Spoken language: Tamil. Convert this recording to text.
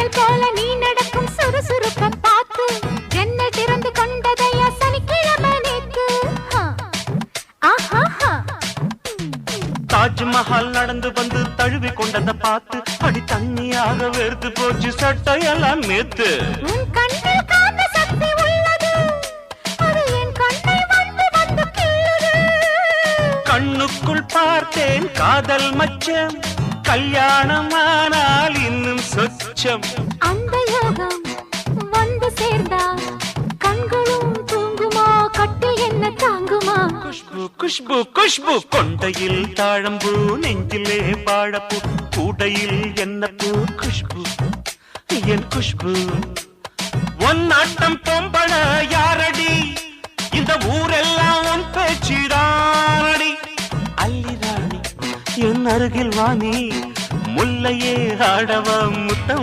மின்னல் போல நீ நடக்கும் சுறுசுறுப்ப பார்த்து ஜன்னல் திறந்து கொண்டதையா சனிக்கிழமை நேத்து. தாஜ்மஹால் நடந்து வந்து தழுவி கொண்டத பார்த்து அடி தண்ணியாக வெறுத்து போச்சு சட்டையெல்லாம் நேத்து கண்ணுக்குள் பார்த்தேன் காதல் மச்சம் கல்யாணமானால் இன்னும் சொச்சம் அந்த யோகம் வந்து சேர்ந்தா கண்களும் தூங்குமா? கட்டில் என்ன தாங்குமா? குஷ்பு குஷ்பு குஷ்பு. கொண்டையில் தாழம்பூ நெஞ்சிலே வாழப்பூ. கூடையில் என்ன பூ? குஷ்பு என் குஷ்பு. உன் நாட்டம் பொம்பள யாரடி? இந்த ஊரெல்லாம் உன் பேச்சிடானடி. அல்லி ராணி என் அருகில் வாணி. முல்லையே ஆடவ முத்தம்